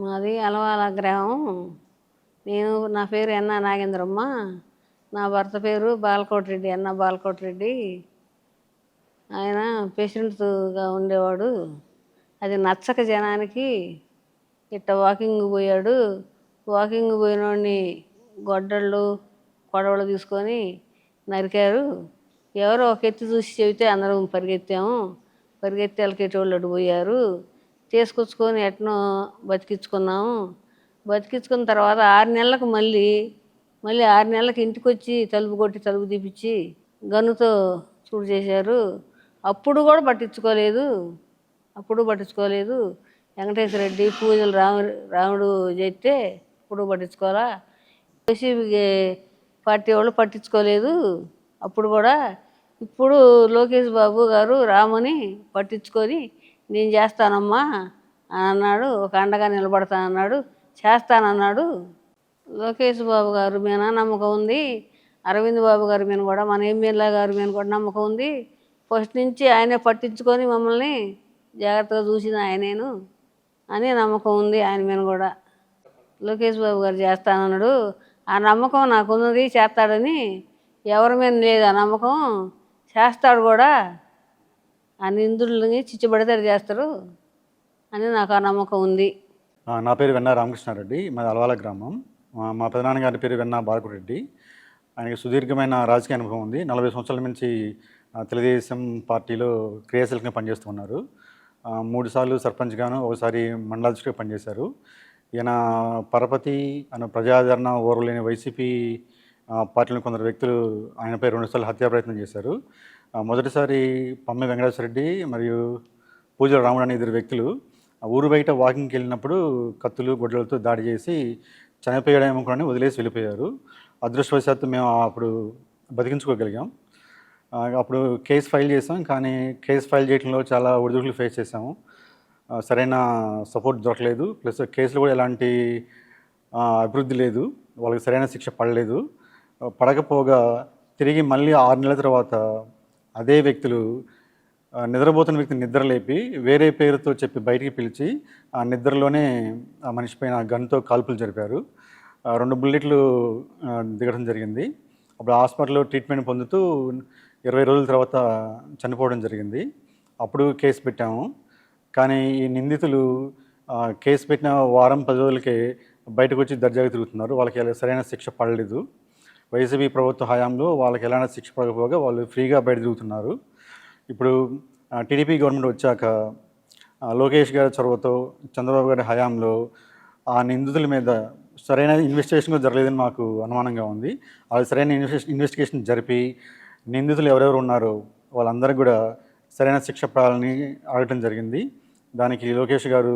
మాది అలవాల గ్రామం. నేను నా పేరు ఎన్న నాగేంద్రమ్మ. నా భర్త పేరు బాలకోటిరెడ్డి ఎన్న బాలకోటిరెడ్డి ఆయన పేషెంట్గా ఉండేవాడు. అది నచ్చక జనానికి ఇట్ట వాకింగ్ పోయాడు. వాకింగ్ పోయినోడిని గొడ్డళ్ళు కొడవలు తీసుకొని నరికారు. ఎవరో ఒక ఎత్తి చూసి చెబితే అందరం పరిగెత్తాము. పరిగెత్తి వాళ్ళకి ఎటువంటి పోయారు. తీసుకొచ్చుకొని ఎట్నో బతికించుకున్నాము బతికించుకున్న తర్వాత ఆరు నెలలకు మళ్ళీ మళ్ళీ ఆరు నెలలకు ఇంటికి వచ్చి తలుపు కొట్టి తలుపు తీపిచ్చి గన్నుతో చూడు చేశారు. అప్పుడు కూడా పట్టించుకోలేదు. అప్పుడు పట్టించుకోలేదు. వెంకటేశ్వర రెడ్డి పూజలు రాము రాముడు చేస్తే అప్పుడు పట్టించుకోవాలా? వైసీపీ పార్టీ వాళ్ళు పట్టించుకోలేదు. అప్పుడు కూడా ఇప్పుడు లోకేష్ బాబు గారు రామని పట్టించుకొని నేను చేస్తానమ్మా అని అన్నాడు. ఒక అండగా నిలబడతానన్నాడు. చేస్తానన్నాడు. లోకేష్ బాబు గారు మీద నమ్మకం ఉంది. అరవింద్ బాబు గారి మీద కూడా మన ఎమ్మెల్యే గారి మీద కూడా నమ్మకం ఉంది. ఫస్ట్ నుంచి ఆయనే పట్టించుకొని మమ్మల్ని జాగ్రత్తగా చూసిన ఆయనేను అని నమ్మకం ఉంది ఆయన మీద కూడా. లోకేష్ బాబు గారు చేస్తానన్నాడు. ఆ నమ్మకం నాకు ఉన్నది చేస్తాడని ఎవరి మీద లేదు ఆ నమ్మకం. చేస్తాడు కూడా ఆ నిందుల్ని చిచ్చుబడితే చేస్తారు అని నాకు ఆ నమ్మకం ఉంది. నా పేరు వెన్న రామకృష్ణారెడ్డి. మాది అలవాల గ్రామం. మా- పెదనాన్నగారి పేరు వెన్న బాలకురెడ్డి. ఆయనకి సుదీర్ఘమైన రాజకీయ అనుభవం ఉంది. నలభై సంవత్సరాల నుంచి తెలుగుదేశం పార్టీలో క్రియాశీలకంగా పనిచేస్తున్నారు. మూడుసార్లు సర్పంచ్గాను ఒకసారి మండలాధ్యక్షుడిగా పనిచేశారు. ఈయన పరపతి ఆయన ప్రజాదరణ ఓర్వలేని వైసీపీ పార్టీలో కొందరు వ్యక్తులు ఆయనపై రెండుసార్లు హత్యా ప్రయత్నం చేశారు. మొదటిసారి పమ్మె వెంకటేశ్వర రెడ్డి మరియు పూజల రాముడు అనే ఇద్దరు వ్యక్తులు ఊరు బయట వాకింగ్కి వెళ్ళినప్పుడు కత్తులు గొడ్డలతో దాడి చేసి చనిపోయాడేమో కూడా వదిలేసి వెళ్ళిపోయారు. అదృష్టవశాత్తు మేము అప్పుడు బతికించుకోగలిగాం. అప్పుడు కేసు ఫైల్ చేసాం కానీ కేసు ఫైల్ చేయడంలో చాలా ఒడిదుడుకులు ఫేస్ చేసాము సరైన సపోర్ట్ దొరకలేదు. ప్లస్ కేసులు కూడా ఎలాంటి అభివృద్ధి లేదు. వాళ్ళకి సరైన శిక్ష పడలేదు. పడకపోగా తిరిగి మళ్ళీ ఆరు నెలల తర్వాత అదే వ్యక్తులు నిద్రపోతున్న వ్యక్తిని నిద్ర లేపి వేరే పేరుతో చెప్పి బయటికి పిలిచి ఆ నిద్రలోనే ఆ మనిషి పైన గన్తో కాల్పులు జరిపారు. రెండు బుల్లెట్లు దిగడం జరిగింది. అప్పుడు హాస్పిటల్లో ట్రీట్మెంట్ పొందుతూ ఇరవై రోజుల తర్వాత చనిపోవడం జరిగింది. అప్పుడు కేసు పెట్టాము. కానీ ఈ నిందితులు కేసు పెట్టిన వారం పది రోజులకే బయటకు వచ్చి దర్జాగా తిరుగుతున్నారు. వాళ్ళకి సరైన శిక్ష పడలేదు. వైసీపీ ప్రభుత్వ హయాంలో వాళ్ళకి ఎలాంటి శిక్ష పడకపోగా వాళ్ళు ఫ్రీగా బయట తిరుగుతున్నారు. ఇప్పుడు టీడీపీ గవర్నమెంట్ వచ్చాక లోకేష్ గారి చొరవతో చంద్రబాబు గారి హయాంలో ఆ నిందితుల మీద సరైన ఇన్వెస్టిగేషన్ కూడా జరగలేదని మాకు అనుమానంగా ఉంది. అది సరైన ఇన్వెస్టి ఇన్వెస్టిగేషన్ జరిపి నిందితులు ఎవరెవరు ఉన్నారో వాళ్ళందరికీ కూడా సరైన శిక్ష పడాలని అడగటం జరిగింది. దానికి లోకేష్ గారు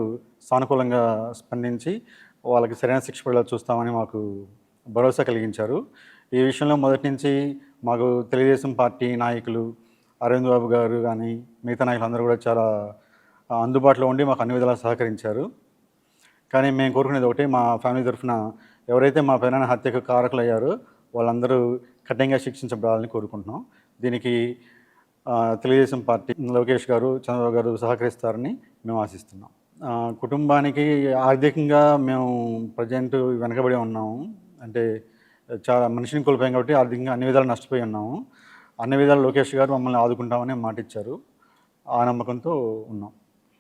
సానుకూలంగా స్పందించి వాళ్ళకి సరైన శిక్ష పడేలా చూస్తామని మాకు భరోసా కలిగించారు. ఈ విషయంలో మొదటి నుంచి మాకు తెలుగుదేశం పార్టీ నాయకులు అరవింద్ బాబు గారు కానీ మిగతా నాయకులు అందరూ కూడా చాలా అందుబాటులో ఉండి మాకు అన్ని విధాలా సహకరించారు. కానీ మేము కోరుకునేది ఒకటి మా ఫ్యామిలీ తరఫున ఎవరైతే మా పెనాన్న హత్యకు కారకులు అయ్యారో వాళ్ళందరూ కఠినంగా శిక్షించబడాలని కోరుకుంటున్నాం. దీనికి తెలుగుదేశం పార్టీ లోకేష్ గారు చంద్రబాబు గారు సహకరిస్తారని మేము ఆశిస్తున్నాం. కుటుంబానికి ఆర్థికంగా మేము ప్రజెంట్ వెనకబడి ఉన్నాము. అంటే చాలా మనిషిని కోల్పోయాం కాబట్టి ఆర్థికంగా అన్ని విధాలు నష్టపోయి ఉన్నాము. అన్ని విధాలు లోకేష్ గారు మమ్మల్ని ఆదుకుంటామని మాట ఇచ్చారు ఆ నమ్మకంతో ఉన్నాం.